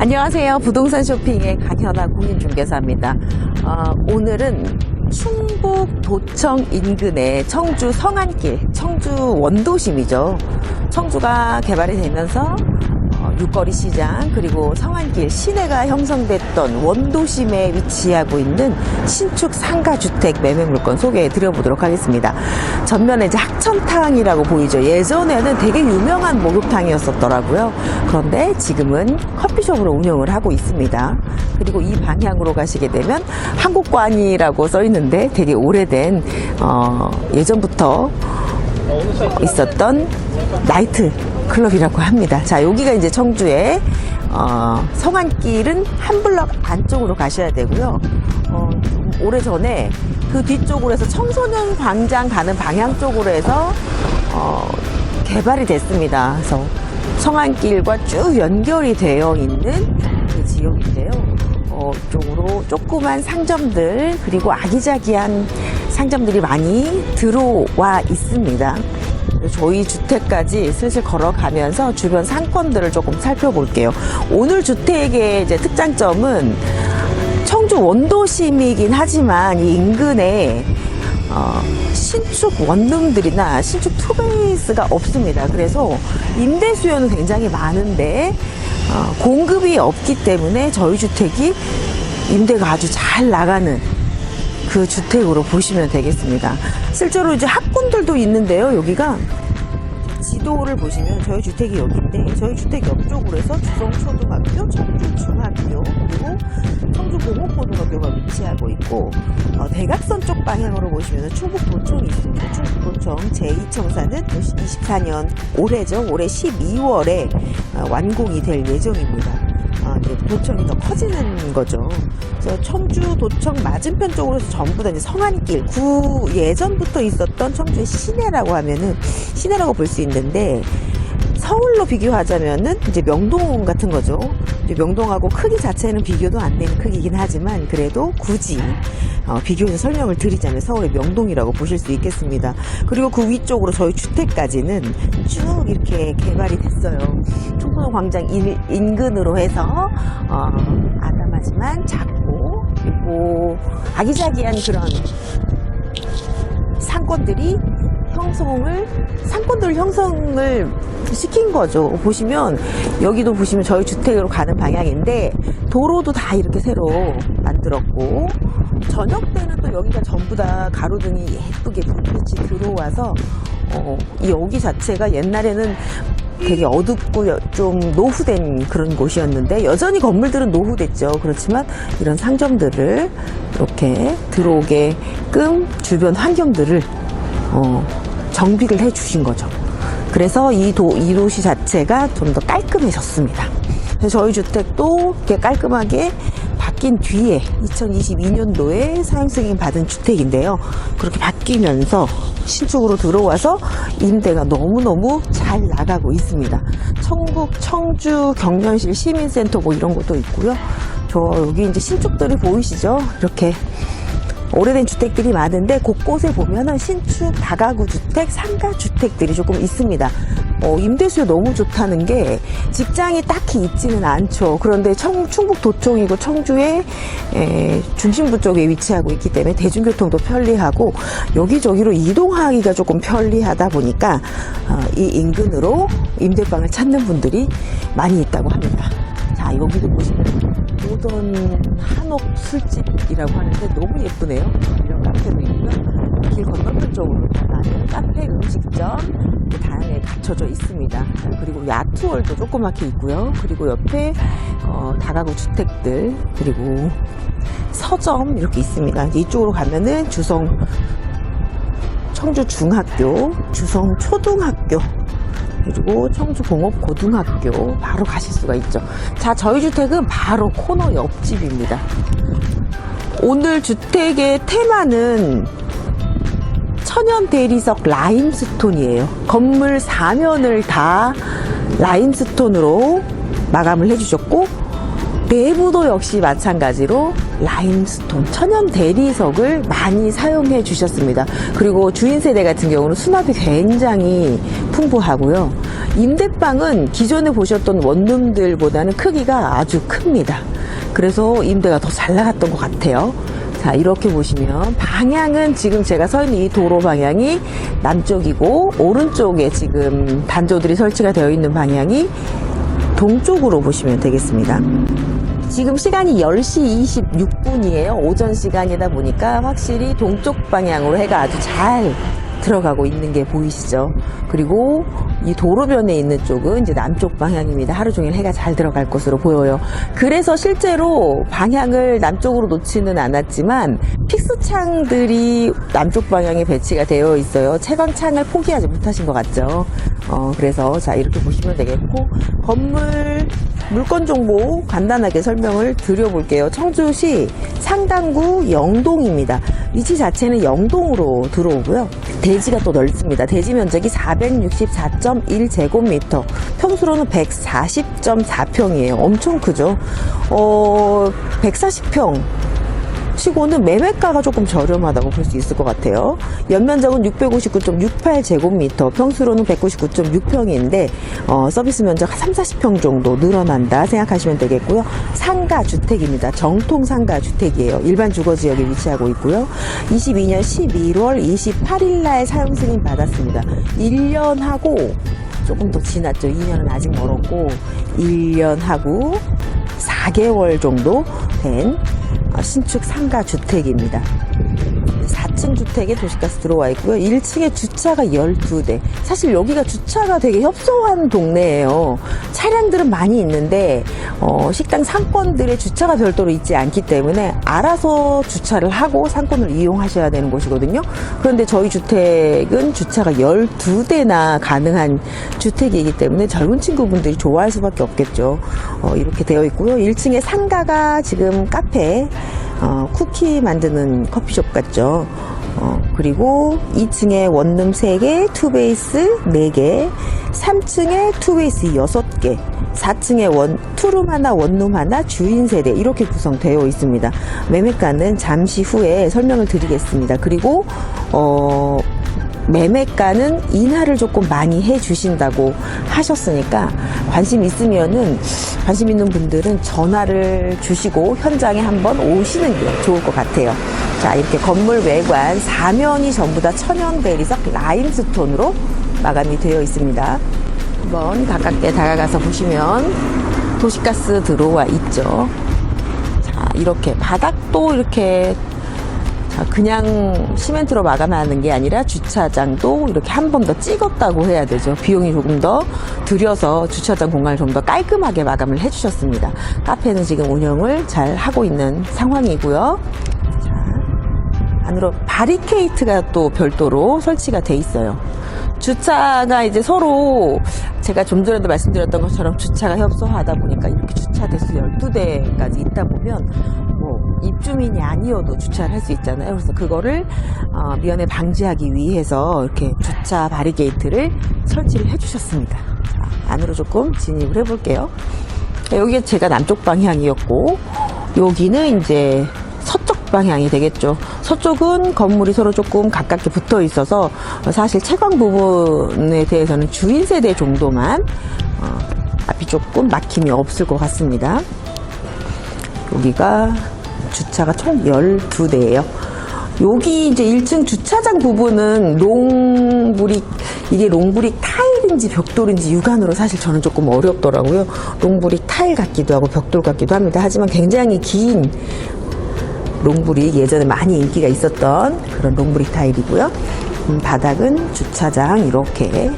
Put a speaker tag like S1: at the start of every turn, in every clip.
S1: 안녕하세요. 부동산 쇼핑의 강현아 공인중개사입니다. 어, 오늘은 충북 도청 인근의 청주 성안길, 청주 원도심이죠. 청주가 개발이 되면서 어, 육거리 시장 그리고 성안길 시내가 형성됐던 원도심에 위치하고 있는 신축 상가 주택 매매 물건 소개해 드려보도록 하겠습니다. 전면에 이제 학천탕이라고 보이죠. 예전에는 되게 유명한 목욕탕이었었더라고요. 그런데 지금은 커피숍으로 운영을 하고 있습니다. 그리고 이 방향으로 가시게 되면 한국관이라고 써 있는데 되게 오래된 어, 예전부터 있었던 나이트 클럽이라고 합니다. 자, 여기가 이제 청주의 어, 성안길은 한 블럭 안쪽으로 가셔야 되고요. 어, 좀 오래전에 그 뒤쪽으로 해서 청소년 광장 가는 방향 쪽으로 해서 어, 개발이 됐습니다. 그래서 성안길과 쭉 연결이 되어 있는 그 지역인데요. 어, 쪽으로 조그만 상점들 그리고 아기자기한 상점들이 많이 들어와 있습니다. 저희 주택까지 슬슬 걸어가면서 주변 상권들을 조금 살펴볼게요. 오늘 주택의 이제 특장점은 청주 원도심이긴 하지만 이 인근에 어, 신축 원룸들이나 신축 투베이스가 없습니다. 그래서 임대 수요는 굉장히 많은데 어, 공급이 없기 때문에 저희 주택이 임대가 아주 잘 나가는 그 주택으로 보시면 되겠습니다. 실제로 이제 학군들도 있는데요. 여기가 지도를 보시면 저희 주택이 여기인데 저희 주택 옆쪽으로 해서 주성초등학교, 청주중학교 그리고 청주공업고등학교가 위치하고 있고 어, 대각선 쪽 방향으로 보시면 충북도청이 있습니다. 충북도청 제2청사는 24년 올해죠. 올해 12월에 어, 완공이 될 예정입니다. 아, 이제 도청이 더 커지는 거죠. 그래서 청주 도청 맞은편 쪽으로 전부 다 이제 성안길 구 예전부터 있었던 청주의 시내라고 하면은 시내라고 볼 수 있는데 서울로 비교하자면은 이제 명동 같은 거죠. 명동하고 크기 자체는 비교도 안 되는 크기긴 하지만 그래도 굳이 어, 비교해서 설명을 드리자면 서울의 명동이라고 보실 수 있겠습니다. 그리고 그 위쪽으로 저희 주택까지는 쭉 이렇게 개발이 됐어요. 청소년 광장 인, 인근으로 해서 어, 아담하지만 작고 그리고 아기자기한 그런 상권들이 형성을 상권들 형성을 시킨 거죠. 보시면 여기도 보시면 저희 주택으로 가는 방향인데 도로도 다 이렇게 새로 만들었고 저녁 때는 또 여기가 전부 다 가로등이 예쁘게 불빛이 들어와서 어, 이 여기 자체가 옛날에는 되게 어둡고 여- 좀 노후된 그런 곳이었는데 여전히 건물들은 노후됐죠. 그렇지만 이런 상점들을 이렇게 들어오게끔 주변 환경들을 어, 정비를 해 주신 거죠. 그래서 이, 도, 이 도시 자체가 좀 더 깔끔해졌습니다. 저희 주택도 이렇게 깔끔하게 바뀐 뒤에 2022년도에 사용 승인 받은 주택인데요. 그렇게 바뀌면서 신축으로 들어와서 임대가 너무너무 잘 나가고 있습니다. 청북, 청주, 경년실 시민센터 뭐 이런 것도 있고요. 저 여기 이제 신축들이 보이시죠? 이렇게 오래된 주택들이 많은데 곳곳에 보면은 신축 다가구 주택, 상가 주택들이 조금 있습니다. 어, 임대수요 너무 좋다는 게 직장이 딱히 있지는 않죠. 그런데 청, 충북 도청이고 청주의 에, 중심부 쪽에 위치하고 있기 때문에 대중교통도 편리하고 여기저기로 이동하기가 조금 편리하다 보니까 어, 이 인근으로 임대방을 찾는 분들이 많이 있다고 합니다. 자, 여기도 보시면 모던 한옥 술집이라고 하는데 너무 예쁘네요. 이런 카페도 있고요. 길 건너편 쪽으로 가면 카페 음식점 다양하게 갖춰져 있습니다. 자, 그리고 야투월도 조그맣게 있고요. 그리고 옆에 어, 다가구 주택들 그리고 서점 이렇게 있습니다. 이쪽으로 가면은 주성 청주 중학교, 주성 초등학교 그리고 청주공업고등학교 바로 가실 수가 있죠. 자, 저희 주택은 바로 코너 옆집입니다. 오늘 주택의 테마는 천연 대리석 라임스톤이에요. 건물 사면을 다 라임스톤으로 마감을 해주셨고 내부도 역시 마찬가지로 라임스톤, 천연 대리석을 많이 사용해 주셨습니다. 그리고 주인 세대 같은 경우는 수납이 굉장히 풍부하고요. 임대방은 기존에 보셨던 원룸들보다는 크기가 아주 큽니다. 그래서 임대가 더 잘 나갔던 것 같아요. 자, 이렇게 보시면 방향은 지금 제가 서 있는 이 도로 방향이 남쪽이고 오른쪽에 지금 단조들이 설치가 되어 있는 방향이 동쪽으로 보시면 되겠습니다. 지금 시간이 10시 26분이에요. 오전 시간이다 보니까 확실히 동쪽 방향으로 해가 아주 잘 들어가고 있는 게 보이시죠? 그리고 이 도로변에 있는 쪽은 이제 남쪽 방향입니다. 하루 종일 해가 잘 들어갈 것으로 보여요. 그래서 실제로 방향을 남쪽으로 놓지는 않았지만 픽스창들이 남쪽 방향에 배치가 되어 있어요. 채광창을 포기하지 못하신 것 같죠? 어, 그래서 자, 이렇게 보시면 되겠고, 건물 물건 정보 간단하게 설명을 드려볼게요. 청주시 상당구 영동입니다. 위치 자체는 영동으로 들어오고요. 대지가 또 넓습니다. 대지 면적이 464.1제곱미터, 평수로는 140.4평이에요. 엄청 크죠? 어, 140평. 치고는 매매가가 조금 저렴하다고 볼 수 있을 것 같아요. 연면적은 659.68제곱미터, 평수로는 199.6평인데 어, 서비스 면적 한 3, 40평 정도 늘어난다 생각하시면 되겠고요. 상가 주택입니다. 정통 상가 주택이에요. 일반 주거 지역에 위치하고 있고요. 22년 11월 28일 날 사용 승인 받았습니다. 1년하고 조금 더 지났죠. 2년은 아직 멀었고 1년하고 4개월 정도 된 아, 신축 상가 주택입니다. 4층 주택에 도시가스 들어와 있고요. 1층에 주차가 12대. 사실 여기가 주차가 되게 협소한 동네예요. 차량들은 많이 있는데 어, 식당 상권들의 주차가 별도로 있지 않기 때문에 알아서 주차를 하고 상권을 이용하셔야 되는 곳이거든요. 그런데 저희 주택은 주차가 12대나 가능한 주택이기 때문에 젊은 친구분들이 좋아할 수밖에 없겠죠. 어, 이렇게 되어 있고요. 1층에 상가가 지금 카페 어, 쿠키 만드는 커피숍 같죠. 어, 그리고 2층에 원룸 3개, 투베이스 4개, 3층에 투베이스 6개, 4층에 원, 투룸 하나, 원룸 하나, 주인 세대 이렇게 구성되어 있습니다. 매매가는 잠시 후에 설명을 드리겠습니다. 그리고 어, 매매가는 인하를 조금 많이 해 주신다고 하셨으니까 관심 있으면은 관심 있는 분들은 전화를 주시고 현장에 한번 오시는 게 좋을 것 같아요. 자, 이렇게 건물 외관 사면이 전부 다 천연 대리석 라임스톤으로 마감이 되어 있습니다. 한번 가깝게 다가가서 보시면 도시가스 들어와 있죠. 자, 이렇게 바닥도 이렇게 자, 그냥 시멘트로 마감하는 게 아니라 주차장도 이렇게 한 번 더 찍었다고 해야 되죠. 비용이 조금 더 들여서 주차장 공간을 좀 더 깔끔하게 마감을 해주셨습니다. 카페는 지금 운영을 잘 하고 있는 상황이고요. 자, 안으로 바리케이트가 또 별도로 설치가 돼 있어요. 주차가 이제 서로 제가 좀 전에도 말씀드렸던 것처럼 주차가 협소하다 보니까 이렇게 주차 대수 12대까지 있다 보면 뭐 입주민이 아니어도 주차를 할 수 있잖아요. 그래서 그거를 어, 미연에 방지하기 위해서 이렇게 주차 바리게이트를 설치를 해주셨습니다. 자, 안으로 조금 진입을 해볼게요. 여기가 제가 남쪽 방향이었고 여기는 이제 서쪽 방향이 되겠죠. 서쪽은 건물이 서로 조금 가깝게 붙어 있어서 사실 채광 부분에 대해서는 주인 세대 정도만 어, 앞이 조금 막힘이 없을 것 같습니다. 여기가 주차가 총 12대예요. 여기 이제 1층 주차장 부분은 롱브릭 이게 롱브릭 타일인지 벽돌인지 육안으로 사실 저는 조금 어렵더라고요. 롱브릭 타일 같기도 하고 벽돌 같기도 합니다. 하지만 굉장히 긴 롱브릭 예전에 많이 인기가 있었던 그런 롱브릭 타일이고요. 음, 바닥은 주차장 이렇게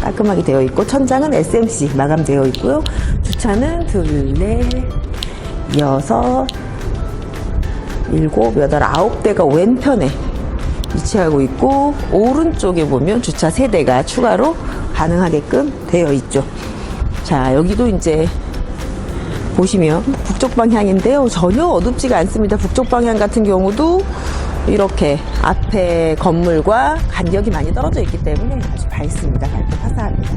S1: 깔끔하게 되어 있고 천장은 SMC 마감되어 있고요. 주차는 둘, 넷, 여섯, 일곱, 여덟, 아홉 대가 왼편에 위치하고 있고 오른쪽에 보면 주차 세 대가 추가로 가능하게끔 되어 있죠. 자 여기도 이제 보시면 북쪽 방향인데요. 전혀 어둡지가 않습니다. 북쪽 방향 같은 경우도 이렇게 앞에 건물과 간격이 많이 떨어져 있기 때문에 아주 밝습니다. 밝고 화사합니다.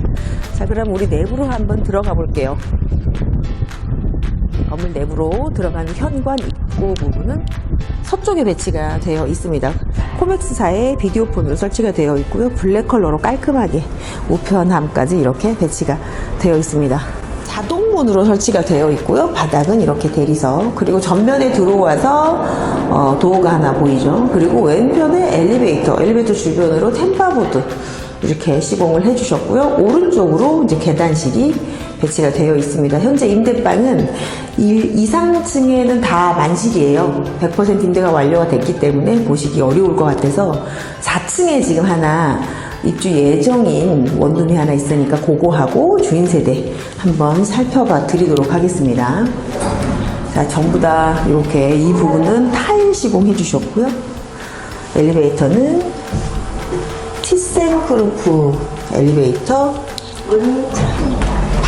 S1: 자, 그럼 우리 내부로 한번 들어가 볼게요. 건물 내부로 들어가는 현관 입구 부분은 서쪽에 배치가 되어 있습니다. 코맥스사의 비디오폰으로 설치가 되어 있고요. 블랙 컬러로 깔끔하게 우편함까지 이렇게 배치가 되어 있습니다. 자동문으로 설치가 되어 있고요. 바닥은 이렇게 대리석 그리고 전면에 들어와서 어, 도어가 하나 보이죠. 그리고 왼편에 엘리베이터, 엘리베이터 주변으로 템바보드 이렇게 시공을 해주셨고요. 오른쪽으로 이제 계단실이 배치가 되어 있습니다. 현재 임대방은 이, 이상층에는 다 만실이에요. 100% 임대가 완료가 됐기 때문에 보시기 어려울 것 같아서 4층에 지금 하나 입주 예정인 원룸이 하나 있으니까 그거하고 주인 세대 한번 살펴봐 드리도록 하겠습니다. 자, 전부 다 이렇게 이 부분은 타일 시공해 주셨고요. 엘리베이터는 티센 크루프 엘리베이터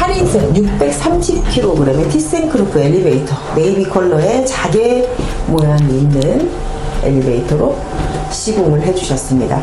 S1: 8인승 630kg의 티센크루프 엘리베이터 네이비 컬러의 자개 모양이 있는 엘리베이터로 시공을 해주셨습니다.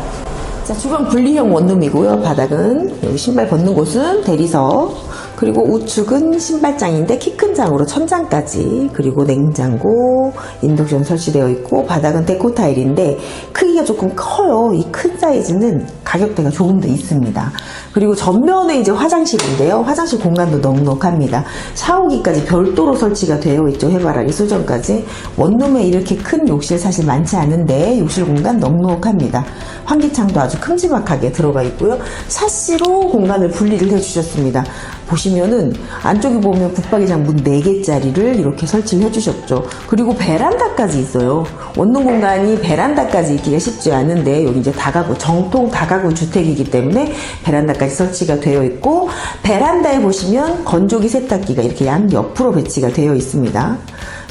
S1: 자, 주방 분리형 원룸이고요. 바닥은 여기 신발 벗는 곳은 대리석 그리고 우측은 신발장인데 키 큰 장으로 천장까지 그리고 냉장고 인덕션 설치되어 있고 바닥은 데코 타일인데 크기가 조금 커요. 이 큰 사이즈는 가격대가 조금 더 있습니다. 그리고 전면에 이제 화장실인데요. 화장실 공간도 넉넉합니다. 샤워기까지 별도로 설치가 되어 있죠. 해바라기 수전까지. 원룸에 이렇게 큰 욕실 사실 많지 않은데 욕실 공간 넉넉합니다. 환기창도 아주 큼지막하게 들어가 있고요. 샤시로 공간을 분리를 해주셨습니다. 보시면은 안쪽에 보면 붙박이장 문 4개짜리를 이렇게 설치를 해주셨죠. 그리고 베란다까지 있어요. 원룸 공간이 베란다까지 있기가 쉽지 않은데 여기 이제 다가구, 정통 다가구 주택이기 때문에 베란다까지 설치가 되어 있고 베란다에 보시면 건조기 세탁기가 이렇게 양 옆으로 배치가 되어 있습니다.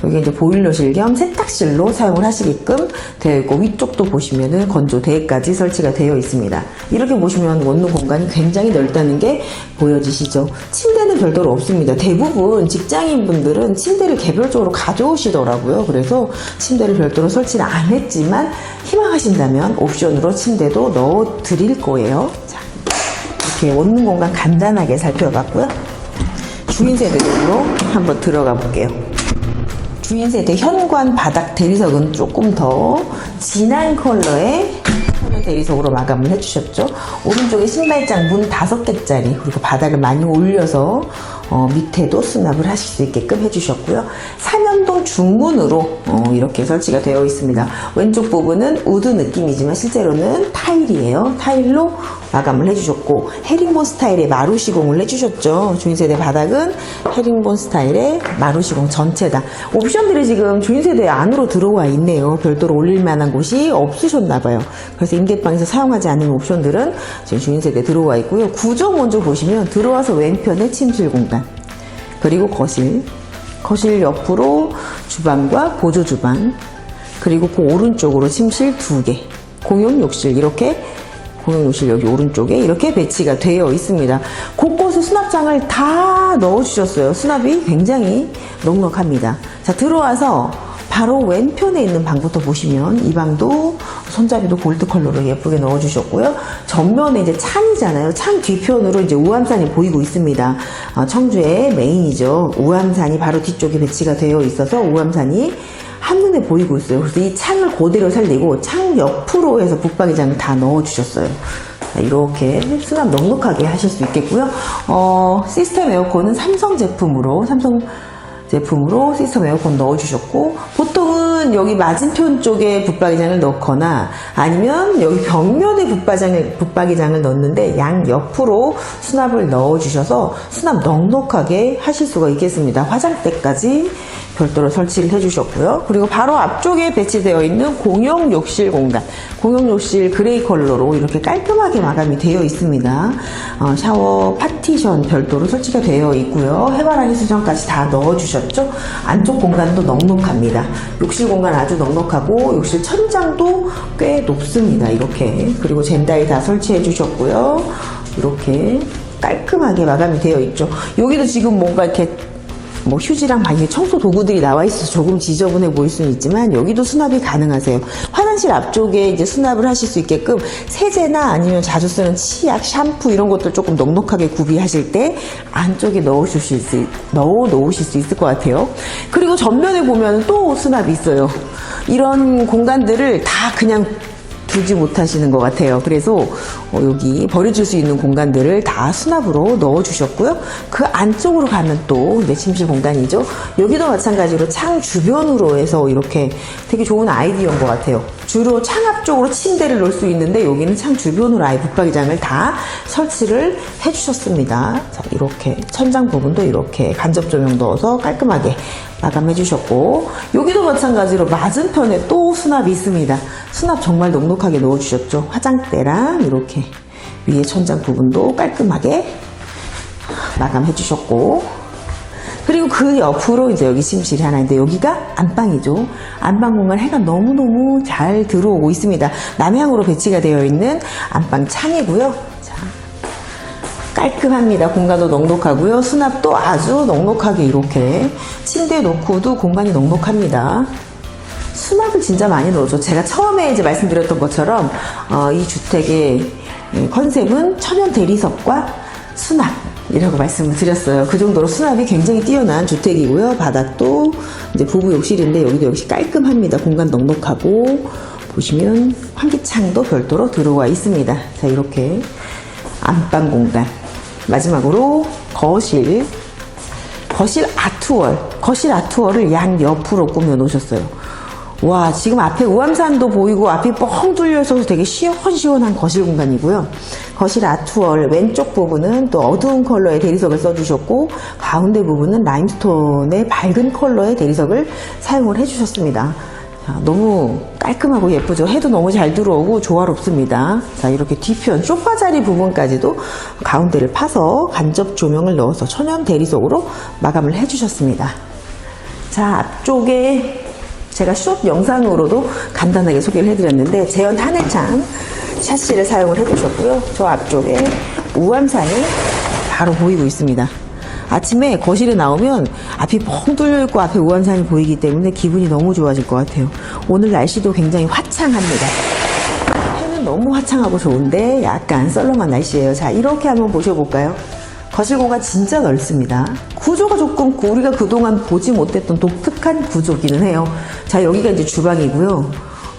S1: 여기 이제 보일러실 겸 세탁실로 사용을 하시게끔 되어 있고 위쪽도 보시면은 건조대까지 설치가 되어 있습니다. 이렇게 보시면 원룸 공간이 굉장히 넓다는 게 보여지시죠? 침대는 별도로 없습니다. 대부분 직장인 분들은 침대를 개별적으로 가져오시더라고요. 그래서 침대를 별도로 설치를 안 했지만 희망하신다면 옵션으로 침대도 넣어 드릴 거예요. 자, 이렇게 원룸 공간 간단하게 살펴봤고요. 주인 세대적으로 한번 들어가 볼게요. 주인 세대 현관 바닥 대리석은 조금 더 진한 컬러의 대리석으로 마감을 해주셨죠. 오른쪽에 신발장 문 다섯 개짜리 그리고 바닥을 많이 올려서 어, 밑에도 수납을 하실 수 있게끔 해주셨고요. 삼연동 중문으로 어, 이렇게 설치가 되어 있습니다. 왼쪽 부분은 우드 느낌이지만 실제로는 타일이에요. 타일로 마감을 해주셨고 헤링본 스타일의 마루 시공을 해주셨죠. 주인세대 바닥은 헤링본 스타일의 마루 시공 전체다. 옵션들이 지금 주인세대 안으로 들어와 있네요. 별도로 올릴 만한 곳이 없으셨나봐요. 그래서 임대방에서 사용하지 않는 옵션들은 지금 주인세대 들어와 있고요. 구조 먼저 보시면 들어와서 왼편에 침실 공간 그리고 거실 거실 옆으로 주방과 보조 주방 그리고 그 오른쪽으로 침실 두 개 공용 욕실 이렇게 공용 욕실 여기 오른쪽에 이렇게 배치가 되어 있습니다. 곳곳에 수납장을 다 넣어 주셨어요. 수납이 굉장히 넉넉합니다. 자 들어와서 바로 왼편에 있는 방부터 보시면 이 방도 손잡이도 골드 컬러로 예쁘게 넣어주셨고요. 전면에 이제 창이잖아요. 창 뒤편으로 이제 우암산이 보이고 있습니다. 어, 청주의 메인이죠. 우암산이 바로 뒤쪽에 배치가 되어 있어서 우암산이 한눈에 보이고 있어요. 그래서 이 창을 그대로 살리고 창 옆으로 해서 붙박이장을 다 넣어주셨어요. 자, 이렇게 수납 넉넉하게 하실 수 있겠고요. 어, 시스템 에어컨은 삼성 제품으로 삼성 제품으로 시스템 에어컨 넣어주셨고 보통은 여기 맞은편 쪽에 붙박이장을 넣거나 아니면 여기 벽면에 붙박이장을, 붙박이장을 넣는데 양 옆으로 수납을 넣어 주셔서 수납 넉넉하게 하실 수가 있겠습니다. 화장대까지 별도로 설치를 해주셨고요. 그리고 바로 앞쪽에 배치되어 있는 공용 욕실 공간, 공용 욕실 그레이 컬러로 이렇게 깔끔하게 마감이 되어 있습니다. 어, 샤워 파티션 별도로 설치가 되어 있고요. 해바라기 수전까지 다 넣어주셨죠. 안쪽 공간도 넉넉합니다. 욕실 공간 아주 넉넉하고 욕실 천장도 꽤 높습니다. 이렇게 그리고 젠다이 다 설치해 주셨고요. 이렇게 깔끔하게 마감이 되어 있죠. 여기도 지금 뭔가 이렇게 뭐 휴지랑 방에 청소 도구들이 나와 있어서 조금 지저분해 보일 수는 있지만 여기도 수납이 가능하세요. 화장실 앞쪽에 이제 수납을 하실 수 있게끔 세제나 아니면 자주 쓰는 치약, 샴푸 이런 것들 조금 넉넉하게 구비하실 때 안쪽에 넣으실 수 있, 넣어 놓으실 수 있을 것 같아요. 그리고 전면에 보면 또 수납이 있어요. 이런 공간들을 다 그냥 두지 못하시는 것 같아요. 그래서 어, 여기 버려질 수 있는 공간들을 다 수납으로 넣어 주셨고요. 그 안쪽으로 가면 또 이제 침실 공간이죠. 여기도 마찬가지로 창 주변으로 해서 이렇게 되게 좋은 아이디어인 것 같아요. 주로 창 앞 쪽으로 침대를 놓을 수 있는데 여기는 창 주변으로 아예 붙박이장을 다 설치를 해주셨습니다. 자, 이렇게 천장 부분도 이렇게 간접 조명 넣어서 깔끔하게 마감해 주셨고 여기도 마찬가지로 맞은편에 또 수납이 있습니다. 수납 정말 넉넉하게 넣어 주셨죠. 화장대랑 이렇게 위에 천장 부분도 깔끔하게 마감해 주셨고 그리고 그 옆으로 이제 여기 침실이 하나 있는데 여기가 안방이죠. 안방 공간 해가 너무너무 잘 들어오고 있습니다. 남향으로 배치가 되어 있는 안방 창이고요. 자, 깔끔합니다. 공간도 넉넉하고요. 수납도 아주 넉넉하게 이렇게 침대 놓고도 공간이 넉넉합니다. 수납을 진짜 많이 넣어줘. 제가 처음에 이제 말씀드렸던 것처럼 어, 이 주택의 이 컨셉은 천연 대리석과 수납 이라고 말씀을 드렸어요. 그 정도로 수납이 굉장히 뛰어난 주택이고요. 바닥도 이제 부부 욕실인데 여기도 역시 깔끔합니다. 공간 넉넉하고 보시면 환기창도 별도로 들어와 있습니다. 자 이렇게 안방 공간 마지막으로 거실 거실 아트월 거실 아트월을 양 옆으로 꾸며 놓으셨어요. 와 지금 앞에 우암산도 보이고 앞이 뻥 뚫려 있어서 되게 시원시원한 거실 공간이고요. 거실 아트월 왼쪽 부분은 또 어두운 컬러의 대리석을 써주셨고 가운데 부분은 라임스톤의 밝은 컬러의 대리석을 사용을 해주셨습니다. 자, 너무 깔끔하고 예쁘죠. 해도 너무 잘 들어오고 조화롭습니다. 자, 이렇게 뒤편 소파 자리 부분까지도 가운데를 파서 간접 조명을 넣어서 천연 대리석으로 마감을 해주셨습니다. 자, 앞쪽에 제가 숏 영상으로도 간단하게 소개를 해드렸는데 제연 하늘창 샤시를 사용을 해주셨고요. 저 앞쪽에 우암산이 바로 보이고 있습니다. 아침에 거실에 나오면 앞이 뻥 뚫려 있고 앞에 우암산이 보이기 때문에 기분이 너무 좋아질 것 같아요. 오늘 날씨도 굉장히 화창합니다. 해는 너무 화창하고 좋은데 약간 썰렁한 날씨예요. 자, 이렇게 한번 보셔볼까요? 거실 공간 진짜 넓습니다. 구조가 조금 우리가 그동안 보지 못했던 독특한 구조기는 해요. 자, 여기가 이제 주방이고요.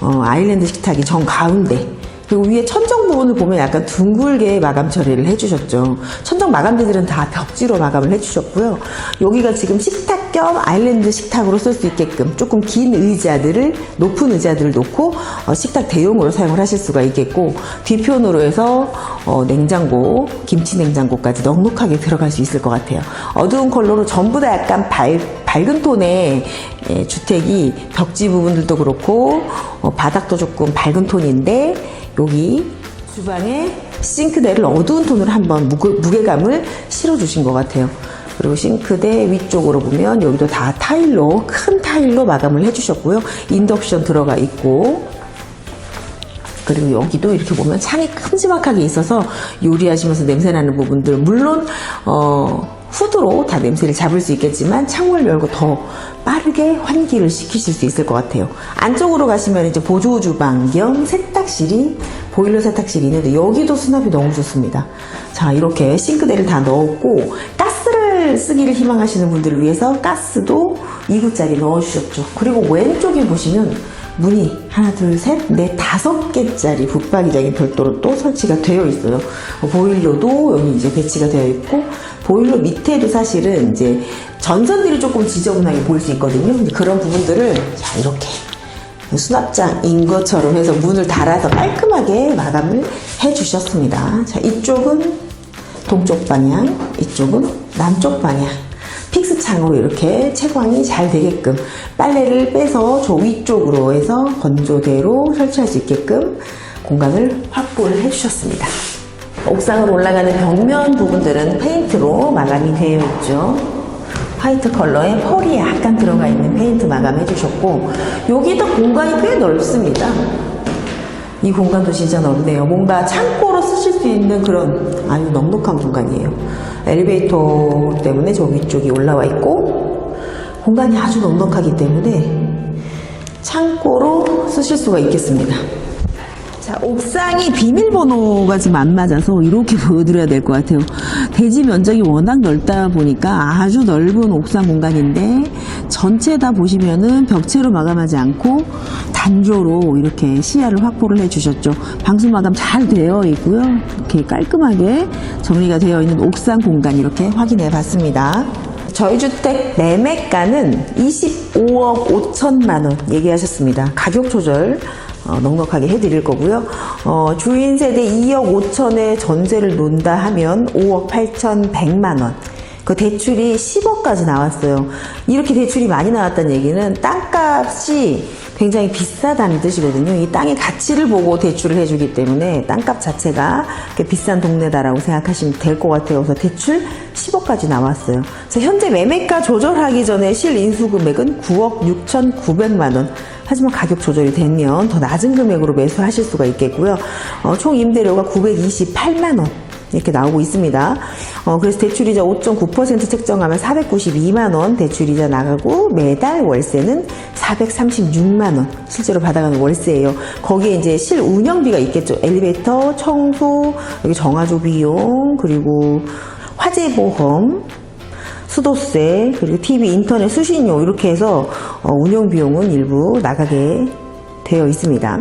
S1: 어, 아일랜드 식탁이 정 가운데. 그리고 위에 천정 부분을 보면 약간 둥글게 마감 처리를 해주셨죠. 천정 마감재들은 다 벽지로 마감을 해주셨고요. 여기가 지금 식탁 겸 아일랜드 식탁으로 쓸 수 있게끔 조금 긴 의자들을 높은 의자들을 놓고 어, 식탁 대용으로 사용을 하실 수가 있겠고 뒤편으로 해서 어, 냉장고, 김치 냉장고까지 넉넉하게 들어갈 수 있을 것 같아요. 어두운 컬러로 전부 다 약간 밝, 밝은 톤의 예, 주택이 벽지 부분들도 그렇고 어, 바닥도 조금 밝은 톤인데 여기 주방에 싱크대를 어두운 톤으로 한번 무게, 무게 감을 실어주신 것 같아요. 그리고 싱크대 위쪽으로 보면 여기도 다 타일로 큰 타일로 마감을 해주셨고요. 인덕션 들어가 있고 그리고 여기도 이렇게 보면 창이 큼지막하게 있어서 요리하시면서 냄새 나는 부분들 물론 어, 후드로 다 냄새를 잡을 수 있겠지만 창문을 열고 더 빠르게 환기를 시키실 수 있을 것 같아요. 안쪽으로 가시면 이제 보조 주방 겸 세탁실이 보일러 세탁실이 있는데 여기도 수납이 너무 좋습니다. 자 이렇게 싱크대를 다 넣었고 가스를 쓰기를 희망하시는 분들을 위해서 가스도 2구짜리 넣어주셨죠. 그리고 왼쪽에 보시면 문이 하나, 둘, 셋, 넷, 다섯 개짜리 붙박이장이 별도로 또 설치가 되어 있어요. 보일러도 여기 이제 배치가 되어 있고, 보일러 밑에도 사실은 이제 전선들이 조금 지저분하게 보일 수 있거든요. 그런 부분들을 자, 이렇게 수납장인 것처럼 해서 문을 달아서 깔끔하게 마감을 해 주셨습니다. 자, 이쪽은 동쪽 방향, 이쪽은 남쪽 방향. 픽스 창으로 이렇게 채광이 잘 되게끔 빨래를 빼서 저 위쪽으로 해서 건조대로 설치할 수 있게끔 공간을 확보를 해주셨습니다. 옥상으로 올라가는 벽면 부분들은 페인트로 마감이 되어 있죠. 화이트 컬러에 펄이 약간 들어가 있는 페인트 마감 해 주셨고 여기도 공간이 꽤 넓습니다. 이 공간도 진짜 넓네요. 뭔가 창고로 쓰실 수 있는 그런 아주 넉넉한 공간이에요. 엘리베이터 때문에 저 위쪽이 올라와 있고 공간이 아주 넉넉하기 때문에 창고로 쓰실 수가 있겠습니다. 자, 옥상이 비밀번호가 지금 안 맞아서 이렇게 보여드려야 될 것 같아요. 대지 면적이 워낙 넓다 보니까 아주 넓은 옥상 공간인데 전체 다 보시면은 벽체로 마감하지 않고 단조로 이렇게 시야를 확보를 해 주셨죠. 방수 마감 잘 되어 있고요. 이렇게 깔끔하게 정리가 되어 있는 옥상 공간 이렇게 확인해 봤습니다. 저희 주택 매매가는 25억 5천만 원 얘기하셨습니다. 가격 조절 어, 넉넉하게 해드릴 거고요. 어, 주인 세대 2억 5천에 전세를 논다 하면 5억 8천 100만 원. 그 대출이 10억까지 나왔어요. 이렇게 대출이 많이 나왔다는 얘기는 땅값이 굉장히 비싸다는 뜻이거든요. 이 땅의 가치를 보고 대출을 해주기 때문에 땅값 자체가 비싼 동네다라고 생각하시면 될 것 같아요. 그래서 대출 10억까지 나왔어요. 그래서 현재 매매가 조절하기 전에 실 인수 금액은 9억 6,900만 원. 하지만 가격 조절이 되면 더 낮은 금액으로 매수하실 수가 있겠고요. 어, 총 임대료가 928만 원. 이렇게 나오고 있습니다. 어, 그래서 대출이자 5.9% 책정하면 492만원 대출이자 나가고 매달 월세는 436만원 실제로 받아가는 월세예요. 거기에 이제 실 운영비가 있겠죠. 엘리베이터, 청소, 여기 정화조 비용, 그리고 화재보험, 수도세, 그리고 TV, 인터넷, 수신료 이렇게 해서 어, 운영 비용은 일부 나가게 되어 있습니다.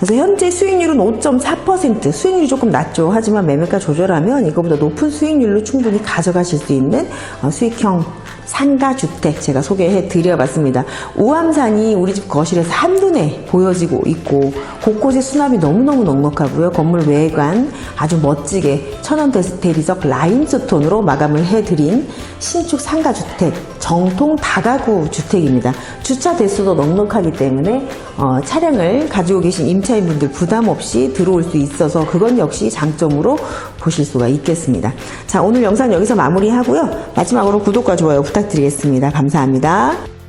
S1: 음. 그래서 현재 수익률은 5.4%, 수익률이 조금 낮죠. 하지만 매매가 조절하면 이거보다 높은 수익률로 충분히 가져가실 수 있는 어, 수익형 상가주택 제가 소개해 드려봤습니다. 우암산이 우리 집 거실에서 한눈에 보여지고 있고 곳곳에 수납이 너무너무 넉넉하고요. 건물 외관 아주 멋지게 천연 대리석 라인스톤으로 마감을 해드린 신축 상가주택 정통 다가구 주택입니다. 주차 대수도 넉넉하기 때문에 어, 차량을 가지고 계신 임차인분들 부담 없이 들어올 수 있어서 그건 역시 장점으로 보실 수가 있겠습니다. 자 오늘 영상 여기서 마무리하고요. 마지막으로 구독과 좋아요 부탁드리겠습니다. 감사합니다.